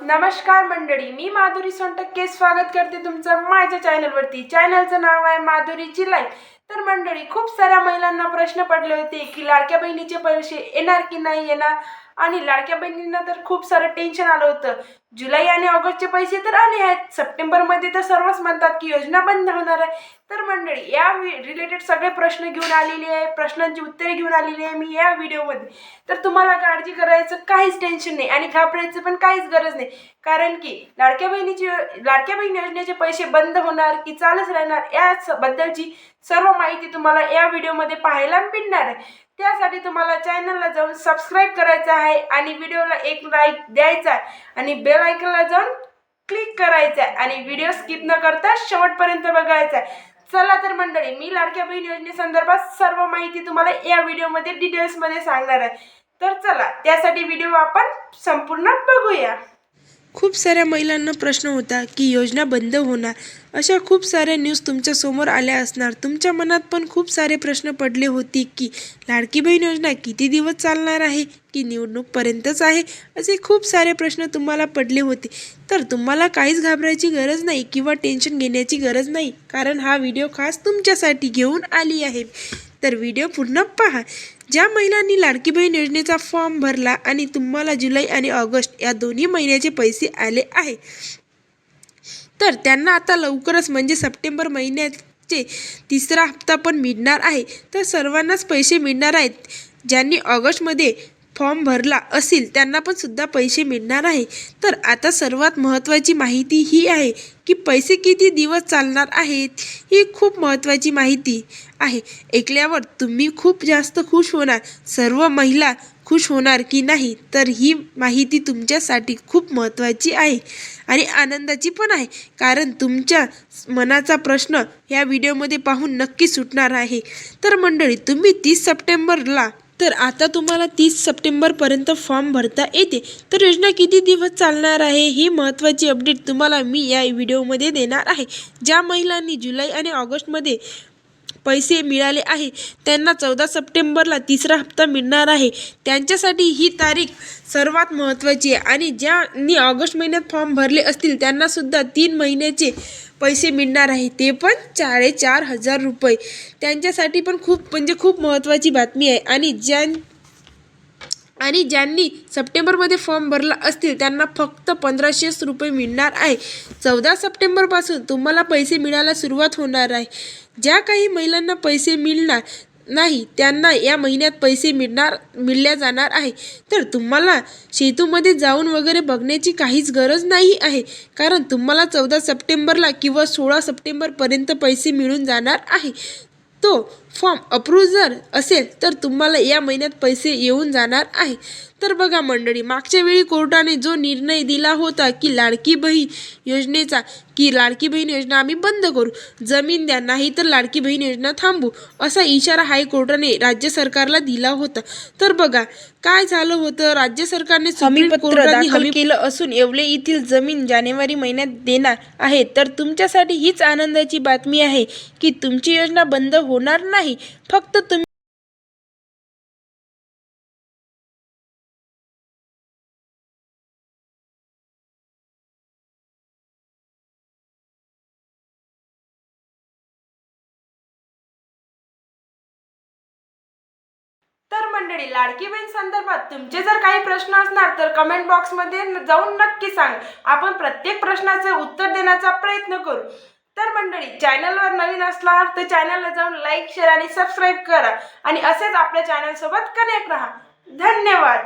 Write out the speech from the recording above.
नमस्कार मंडळी मी माधुरी सोनटक्के स्वागत करते तुमचं माझ्या चॅनलवरती. चॅनलचं नाव आहे माधुरीची लाईफ तर मंडळी खूप साऱ्या महिलांना प्रश्न पडले होते की लाडक्या बहिणीचे पैसे येणार की नाही येणार? आणि लाडक्या बहिणींना तर खूप सारं टेन्शन आलं होतं. जुलै आणि ऑगस्टचे पैसे तर आले आहेत. सप्टेंबरमध्ये तर सर्वच म्हणतात की योजना बंद होणार आहे. तर मंडळी या रिलेटेड सगळे प्रश्न घेऊन आलेली आहे. प्रश्नांची उत्तरे घेऊन आलेली आहे मी या व्हिडिओमध्ये तर तुम्हाला काळजी करायचं काहीच टेन्शन नाही आणि घाबरायचं पण काहीच गरज नाही. कारण की लाडक्या बहिणीची लाडक्या बहीण योजनेचे पैसे बंद होणार की चालूच राहणार या बद्दलची सर्व माहिती तुम्हाला या व्हिडिओमध्ये पाहायला मिळणार आहे. त्यासाठी तुम्हाला चॅनलला जाऊन सबस्क्राईब करायचं आहे आणि व्हिडिओला एक लाईक द्यायचा आहे. आणि बेल आयकनला जाऊन क्लिक करायचं आहे. आणि व्हिडिओ स्किप न करता शेवटपर्यंत बघायचा आहे. चला तर मंडळी मी लाडक्या बहीण योजनेसंदर्भात सर्व माहिती तुम्हाला या व्हिडिओमध्ये डिटेल्समध्ये सांगणार आहे. तर चला त्यासाठी व्हिडिओ आपण संपूर्ण बघूया. खूप साऱ्या महिलांना प्रश्न होता की योजना बंद होणार. अशा खूप साऱ्या न्यूज तुमच्यासमोर आल्या असणार. तुमच्या मनात पण खूप सारे प्रश्न पडले होते की लाडकी बहीण योजना किती दिवस चालणार आहे? की निवडणूकपर्यंतच आहे? असे खूप सारे प्रश्न तुम्हाला पडले होते. तर तुम्हाला काहीच घाबरायची गरज नाही किंवा टेन्शन घेण्याची गरज नाही. कारण हा व्हिडिओ खास तुमच्यासाठी घेऊन आली आहे. तर व्हिडिओ पूर्ण पहा. ज्या महिलांनी लाडकी बहीण योजनेचा फॉर्म भरला आणि तुम्हाला जुलै आणि ऑगस्ट या दोन्ही महिन्याचे पैसे आले आहे तर त्यांना आता लवकरच म्हणजे सप्टेंबर महिन्याचे तिसरा हप्ता पण मिळणार आहे. तर सर्वांनाच पैसे मिळणार आहेत ज्यांनी ऑगस्टमध्ये फॉर्म भरला असेल त्यांना पण सुद्धा पैसे मिळणार आहे. तर आता सर्वात महत्त्वाची माहिती ही आहे की पैसे किती दिवस चालणार आहेत ही खूप महत्त्वाची माहिती आहे. ऐकल्यावर तुम्ही खूप जास्त खुश होणार सर्व महिला खुश होणार की नाही तर ही माहिती तुमच्यासाठी खूप महत्त्वाची आहे आणि आनंदाची पण आहे. कारण तुमच्या मनाचा प्रश्न ह्या व्हिडिओमध्ये पाहून नक्की सुटणार आहे. तर मंडळी तुम्ही तीस सप्टेंबरला तर आता तुम्हाला तीस सप्टेंबरपर्यंत फॉर्म भरता येते. तर योजना किती दिवस चालणार आहे ही महत्त्वाची अपडेट तुम्हाला मी या व्हिडिओमध्ये देणार आहे. ज्या महिलांनी जुलै आणि ऑगस्टमध्ये पैसे मिळाले आहे. त्यांना चौदा सप्टेंबरला तिसरा हप्ता मिळणार आहे. त्यांच्यासाठी ही तारीख सर्वात महत्त्वाची आहे. आणि ज्यांनी ऑगस्ट महिन्यात फॉर्म भरले असतील त्यांनासुद्धा तीन महिन्याचे पैसे मिळणार आहे. ते पण साडेचार हजार रुपये. त्यांच्यासाठी पण खूप म्हणजे खूप महत्त्वाची बातमी आहे. आणि ज्यां आणि ज्यांनी सप्टेंबरमध्ये फॉर्म भरला असतील त्यांना फक्त पंधराशेच रुपये मिळणार आहे. चौदा सप्टेंबरपासून तुम्हाला पैसे मिळायला सुरुवात होणार आहे. ज्या काही महिलांना पैसे मिळणार नाही त्यांना या महिन्यात पैसे मिळणार मिळल्या जाणार आहे. तर तुम्हाला सेतूमध्ये जाऊन वगैरे बघण्याची काहीच गरज नाही आहे. कारण तुम्हाला चौदा सप्टेंबरला किंवा सोळा सप्टेंबरपर्यंत पैसे मिळून जाणार आहे. तो फॉर्म अप्रूव्ह जर असेल तर तुम्हाला या महिन्यात पैसे येऊन जाणार आहे. तर बघा मंडळी मागच्या वेळी कोर्टाने जो निर्णय दिला होता की लाडकी बहीण योजनेचा की लाडकी बहीण योजना आम्ही बंद करू जमीन द्या नाही तर लाडकी बहीण योजना थांबू असा इशारा हायकोर्टाने राज्य सरकारला दिला होता. तर बघा काय झालं होतं? राज्य सरकारने दाखल हमी केलं असून येवले येथील जमीन जानेवारी महिन्यात देणार आहे. तर तुमच्यासाठी हीच आनंदाची बातमी आहे की तुमची योजना बंद होणार नाही. फक्त तुम्ही तर मंडळी लाडकी बहीण संदर्भात तुमचे जर काही प्रश्न असणार तर कमेंट बॉक्समध्ये जाऊन नक्की सांग. आपण प्रत्येक प्रश्नाचं उत्तर देण्याचा प्रयत्न करू. तर मंडळी चॅनलवर नवीन असला तर चॅनलला जाऊन लाईक शेअर आणि सबस्क्राईब करा. आणि असेच आपल्या चॅनलसोबत कनेक्ट राहा. धन्यवाद.